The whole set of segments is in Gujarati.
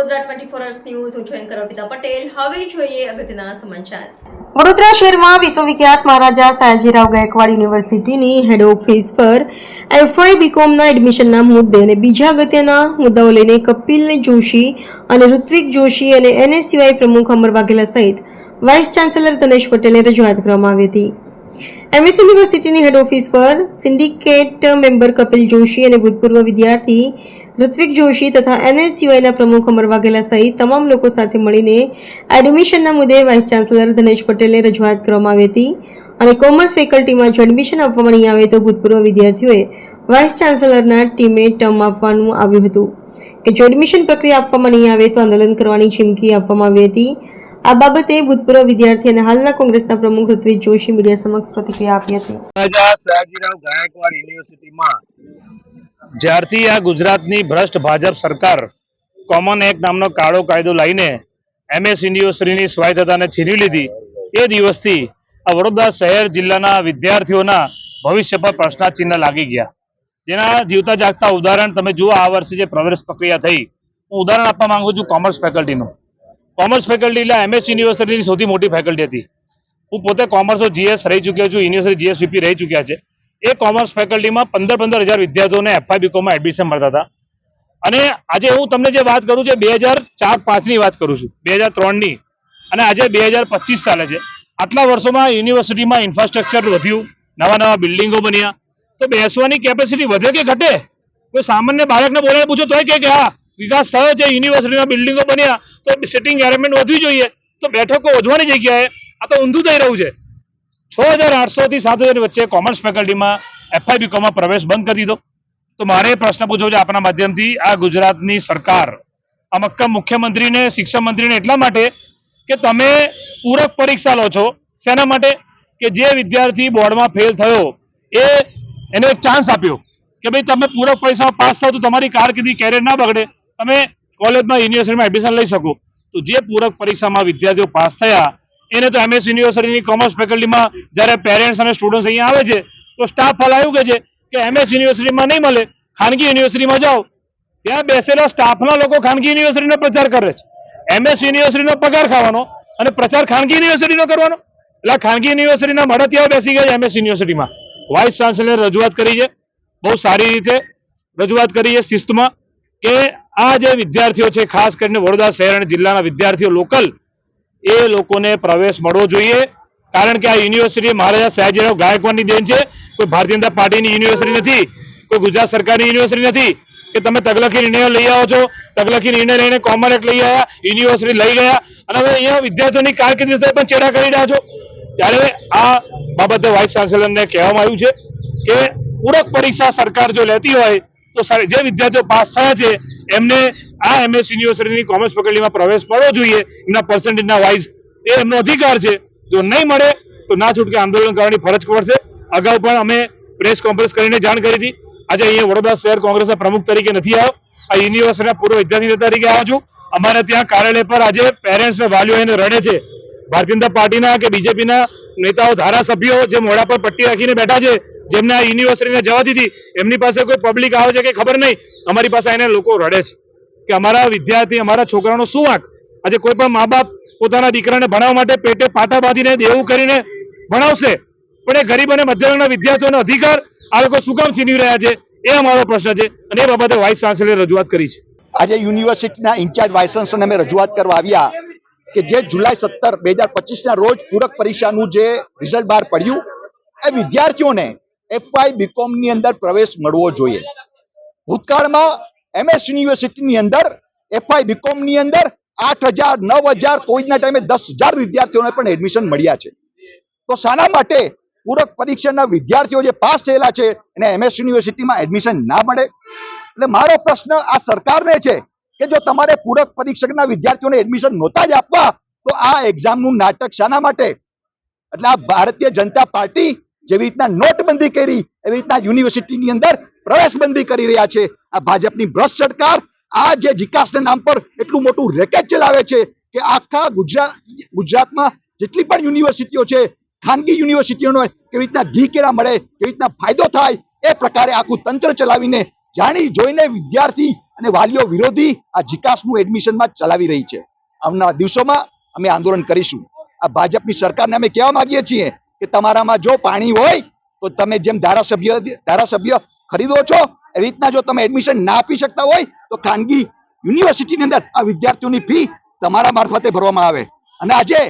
Vadodara twenty four hours news હું છું અર્પિતા પટેલ. હવે જોઈએ અગત્યના સમાચાર. વડોદરા શહેરમાં વિશ્વવિખ્યાત મહારાજા સયાજીરાવ ગાયકવાડ યુનિવર્સિટીની હેડ ઓફિસ પર એફઆઈ બીકોમના એડમિશનના મુદ્દે અને બીજા અગત્યના મુદ્દાઓ લઈને કપિલ જોશી અને ઋત્વિક જોશી અને એનએસયુઆઈ પ્રમુખ અમર વાઘેલા સહિત વાઇસ ચાન્સેલર ધનેશ પટેલને રજૂઆત કરવામાં આવી હતી. એમએસ યુનિવર્સિટીની હેડ ઓફિસ પર સિન્ડિકેટ મેમ્બર કપિલ જોશી અને ભૂતપૂર્વ વિદ્યાર્થી ઋત્વિક જોશી તથા એનએસયુઆઈના પ્રમુખ અમર વાઘેલા સહિત તમામ લોકો સાથે મળીને એડમિશનના મુદ્દે વાઇસ ચાન્સેલર ધનેશ પટેલને રજૂઆત કરવામાં આવી હતી અને કોમર્સ ફેકલ્ટીમાં જો એડમિશન આપવામાં નહીં આવે તો ભૂતપૂર્વ વિદ્યાર્થીઓએ વાઇસ ચાન્સેલરના ટીમે ટર્મ આપવાનું આવ્યું હતું. કે જો એડમિશન પ્રક્રિયા આપવામાં નહીં આવે તો આંદોલન કરવાની ચીમકી આપવામાં આવી હતી. આ બાબતે ભૂતપૂર્વ વિદ્યાર્થી અને હાલના કોંગ્રેસના પ્રમુખ ઋત્વિક જોશી મીડિયા સમક્ષ પ્રતિક્રિયા આપી હતી. ગાયકવાડ યુનિવર્સિટીમાં જ્યારથી આ ગુજરાતની ભ્રષ્ટ ભાજપ સરકાર કોમન એક્ટ નામનો કાળો કાયદો લાવીને એમએસ યુનિવર્સિટીની સ્વાયત્તતાને છીનવી લીધી, એ દિવસથી આ વડોદરા શહેર જિલ્લાના વિદ્યાર્થીઓના ભવિષ્ય પર પ્રશ્નાચિહ્ન લાગી ગયા. જેના જીવતા જાગતા ઉદાહરણ તમે જુઓ, આ વર્ષે જે પ્રવેશ પ્રક્રિયા થઈ, હું ઉદાહરણ આપવા માંગુ છું કોમર્સ ફેકલ્ટીનું. કોમર્સ ફેકલ્ટી એટલે એમએસ યુનિવર્સિટીની સૌથી મોટી ફેકલ્ટી હતી. હું પોતે કોમર્સ જીએસ રહી ચૂક્યો છું, યુનિવર્સિટી જીએસ વીપી રહી ચૂક્યા છે. એ કોમર્સ ફેકલ્ટીમાં પંદર પંદર હજાર વિદ્યાર્થીઓને એફઆઈ બીકોમમાં એડમિશન મળતા હતા. અને આજે હું તમને જે વાત કરું છું બે હજાર ચાર પાંચની વાત કરું છું, બે હજાર ત્રણની અને આજે બે હજાર પચીસ ચાલે છે. આટલા વર્ષોમાં યુનિવર્સિટીમાં ઇન્ફ્રાસ્ટ્રક્ચર વધ્યું, નવા નવા બિલ્ડિંગો બન્યા. તો બેસવાની કેપેસિટી વધે કે ઘટે? કોઈ સામાન્ય બાળકને બોલાવી પૂછો, તોય કે હા વિકાસ થયો છે યુનિવર્સિટીના બિલ્ડિંગો બન્યા, તો સિટિંગ એરેન્જમેન્ટ વધવી જોઈએ. તો બેઠકો વધવાની જગ્યાએ આ તો ઊંધું થઈ રહ્યું છે. છ હજાર આઠસોથી સાત હજાર વચ્ચે કોમર્સ ફેકલ્ટીમાં એફઆઈ કોમાં પ્રવેશ બંધ કરી દીધો. તો મારે પ્રશ્ન પૂછવો છે આપના માધ્યમથી, આ ગુજરાતની સરકાર, આ મક્કમ મુખ્યમંત્રીને, શિક્ષણ મંત્રીને એટલા માટે કે તમે પૂરક પરીક્ષા લો છો. શેના માટે? કે જે વિદ્યાર્થી બોર્ડમાં ફેલ થયો, એ એને એક ચાન્સ આપ્યો કે ભાઈ તમે પૂરક પરીક્ષામાં પાસ થાવ તો તમારી કારકિર્દી કેરિયર ના બગડે. તમે કોલેજમાં યુનિવર્સિટીમાં એડમિશન લઈ શકો. તો જે પૂરક પરીક્ષામાં વિદ્યાર્થીઓ પાસ થયા, એને તો એમએસ યુનિવર્સિટીની કોમર્સ ફેકલ્ટીમાં જ્યારે પેરેન્ટ્સ અને સ્ટુડન્ટ્સ અહીંયા આવે છે, તો સ્ટાફ ફલાયું કે છે કે એમએસ યુનિવર્સિટીમાં નહીં મળે, ખાનગી યુનિવર્સિટીમાં જાઓ. ત્યાં બેસેલા સ્ટાફના લોકો ખાનગી યુનિવર્સિટીનો પ્રચાર કરે છે. એમએસ યુનિવર્સિટીનો પગાર ખાવાનો અને પ્રચાર ખાનગી યુનિવર્સિટીનો કરવાનો. એટલે ખાનગી યુનિવર્સિટીના મળતિયાઓ બેસી ગયા એમએસ યુનિવર્સિટીમાં. વાઇસ ચાન્સેલરે રજૂઆત કરી છે, બહુ સારી રીતે રજૂઆત કરી છે શિસ્તમાં કે આ જે વિદ્યાર્થીઓ છે, ખાસ કરીને વડોદરા શહેર અને જિલ્લાના વિદ્યાર્થીઓ લોકલ, એ લોકોને પ્રવેશ મળવો જોઈએ. કારણ કે આ યુનિવર્સિટી મહારાજા સયાજીરાવ ગાયકવાડની દેન છે. કોઈ ભારતીય જનતા પાર્ટીની યુનિવર્સિટી નથી, કોઈ ગુજરાત સરકારની યુનિવર્સિટી નથી. કે તમે તગલખી નિર્ણયો લઈ આવો છો, તગલખી નિર્ણય લઈને કોમન એક્ટ લઈ આવ્યા યુનિવર્સિટી લઈ ગયા, અને હવે અહીંયા વિદ્યાર્થીઓની કારકિર્દી સાથે પણ ચેડા કરી રહ્યા છો. ત્યારે આ બાબતે વાઇસ ચાન્સેલરને કહેવામાં આવ્યું છે કે પૂરક પરીક્ષા સરકાર જો લેતી હોય, તો જે વિદ્યાર્થીઓ પાસ થયા છે એમને આ એમએસ યુનિવર્સિટીની કોમર્સ ફેકલ્ટીમાં પ્રવેશ મળવો જોઈએ, એમના પર્સન્ટેજના વાઇઝ એ એમનો અધિકાર છે. જો નહીં મળે, તો ના છૂટકે આંદોલન કરવાની ફરજ પડશે. અગાઉ પણ અમે પ્રેસ કોન્ફરન્સ કરીને જાણ કરી હતી. આજે અહીંયા વડોદરા શહેર કોંગ્રેસના પ્રમુખ તરીકે નથી આવ્યો. આ યુનિવર્સિટીના પૂર્વ વિદ્યાર્થી તરીકે આવ્યો છું. અમારે ત્યાં કાર્યાલય પર આજે પેરેન્ટ્સ વાલીઓ એને રડે છે. ભારતીય જનતા પાર્ટીના કે બીજેપીના નેતાઓ ધારાસભ્યો જે મોઢા પર પટ્ટી રાખીને બેઠા છે જેમને આ યુનિવર્સિટીને જવા દીધી, એમની પાસે કોઈ પબ્લિક આવે છે કે ખબર નહીં? અમારી પાસે એને લોકો રડે છે કે અમારા વિદ્યાર્થી, અમારા છોકરાનો શું વાંક? આજે કોઈ પણ મા બાપ પોતાના દીકરાને ભણાવવા માટે પેટે પાટા બાંધીને દેવું કરીને ભણાવશે. પણ એ ગરીબ અને મધ્યમ વિદ્યાર્થીઓનો અધિકાર આ લોકો શું કામ છીનવી રહ્યા છે? એ અમારો પ્રશ્ન છે અને એ બાબતે વાઇસ ચાન્સેલરે રજૂઆત કરી છે. આજે યુનિવર્સિટીના ઇન્ચાર્જ વાઇસ ચાન્સલરને અમે રજૂઆત કરવા આવ્યા કે જે જુલાઈ સત્તર, બે હજાર પચીસના રોજ પૂરક પરીક્ષાનું જે રિઝલ્ટ બહાર પડ્યું, એ વિદ્યાર્થીઓને એફવાય બીકોમની અંદર પ્રવેશ મળવો જોઈએ. ભૂતકાળમાં એમએસ યુનિવર્સિટીની અંદર એફવાય બીકોમની અંદર આઠ હજાર, નવ હજાર કોવિડના ટાઈમે દસ હજાર વિદ્યાર્થીઓને પણ એડમિશન મળ્યા છે. તો શાના માટે પૂરક પરીક્ષાના વિદ્યાર્થીઓ જે પાસ થયેલા છે, એને એમએસ યુનિવર્સિટીમાં એડમિશન ના મળે. એટલે મારો પ્રશ્ન આ સરકારને છે કે જો તમારે પૂરક પરીક્ષકના વિદ્યાર્થીઓને એડમિશન નહોતા જ આપવા, તો આ એક્ઝામનું નાટક શાના માટે? એટલે આ ભારતીય જનતા પાર્ટી જેવી રીતના નોટબંધી કરી, એવી રીતના યુનિવર્સિટીની અંદર પ્રવેશબંધી કરી રહ્યા છે. આ ભાજપની ભ્રષ્ટ સરકાર, આ જે વિકાસના નામ પર એટલું મોટું રેકેટ ચલાવે છે કે આખા ગુજરાત, ગુજરાતમાં જેટલી પણ યુનિવર્સિટીઓ છે, ખાનગી યુનિવર્સિટીઓનો કેવી રીતના ઘી કેળા મળે, કેવી રીતના ફાયદો થાય, એ પ્રકારે આખું તંત્ર ચલાવીને, જાણી જોઈને વિદ્યાર્થી અને વાલીઓ વિરોધી આ જીકાસનું એડમિશનમાં ચલાવી રહી છે. આવનારા દિવસોમાં અમે આંદોલન કરીશું. આ ભાજપની સરકારને અમે કહેવા માંગીએ છીએ કે તમારામાં જો પાણી હોય, તો તમે જેમ ધારાસભ્ય ધારાસભ્ય ખરીદો છો એ રીતના જો તમે એડમિશન ના આપી શકતા હોય, તો ખાનગી યુનિવર્સિટીની અંદર આ વિદ્યાર્થીઓની ફી તમારા મારફતે ભરવામાં આવે. અને આજે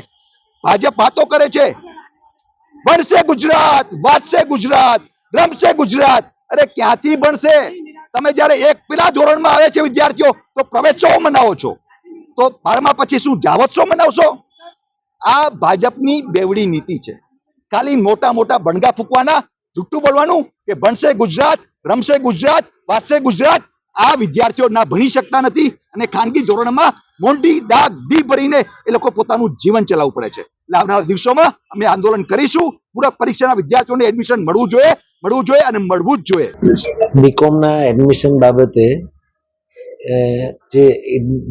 ભાજપ વાતો કરે છે, ભણશે ગુજરાત, વાંચશે ગુજરાત, રમશે ગુજરાત. અરે ક્યાંથી ભણશે? તમે જ્યારે એક પેલા ધોરણમાં આવે છે વિદ્યાર્થીઓ, તો પ્રવેશોત્સવ મનાવો છો. તો બારમા પછી શું, જાવોત્સવ મનાવશો? આ ભાજપની બેવડી નીતિ છે. ખાલી મોટા મોટા ભણગા ફૂંકવાના, જુઠ્ઠું બોલવાનું કે ભણશે ગુજરાત, રમશે ગુજરાત વાંચશે ગુજરાત, આ વિદ્યાર્થીઓ ના ભણી શકતા નથી અને ખાનગી ધોરણમાં મોટી દાગ દી ભરીને એ લોકો પોતાનું જીવન ચલાવવું પડે છે. એટલે આવનારા દિવસોમાં અમે આંદોલન કરીશું પૂરા પરીક્ષાના વિદ્યાર્થીઓને એડમિશન મળવું જોઈએ મળવું જોઈએ અને મળવું જ જોઈએ. બીકોમના એડમિશન બાબતે જે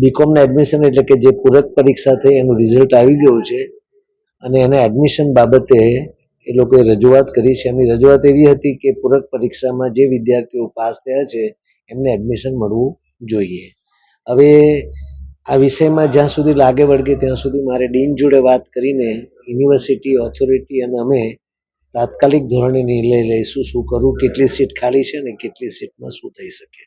બીકોમના એડમિશન એટલે કે જે પૂરક પરીક્ષા થઈ એનું રિઝલ્ટ આવી ગયું છે અને એના એડમિશન બાબતે એ લોકોએ રજૂઆત કરી છે. એમની રજૂઆત એવી હતી કે પૂરક પરીક્ષામાં જે વિદ્યાર્થીઓ પાસ થયા છે, એમને એડમિશન મળવું જોઈએ. હવે આ વિષયમાં જ્યાં સુધી લાગે વળગે ત્યાં સુધી મારે ડીન જોડે વાત કરીને યુનિવર્સિટી ઓથોરિટી અને અમે તાત્કાલિક ધોરણે નિર્ણય લઈશું શું કરવું કેટલી સીટ ખાલી છે ને કેટલી સીટમાં શું થઈ શકે.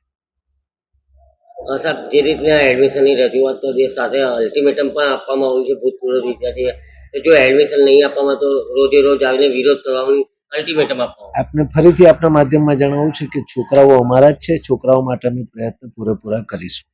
સાહેબ, જે રીતના એડમિશનની રજૂઆત જે સાથે અલ્ટિમેટમ પણ આપવામાં આવ્યું છે, ભૂતપૂર્વ વિદ્યાર્થી જો એડમિશન નહીં આપવામાં તો રોજે રોજ આવીને વિરોધ કરવાનું અલ્ટિમેટમ આપવાનું આપને ફરીથી આપના માધ્યમમાં જણાવું છે કે છોકરાઓ અમારા જ છે છોકરાઓ માટે અમે પ્રયત્ન પૂરેપૂરા કરીશું.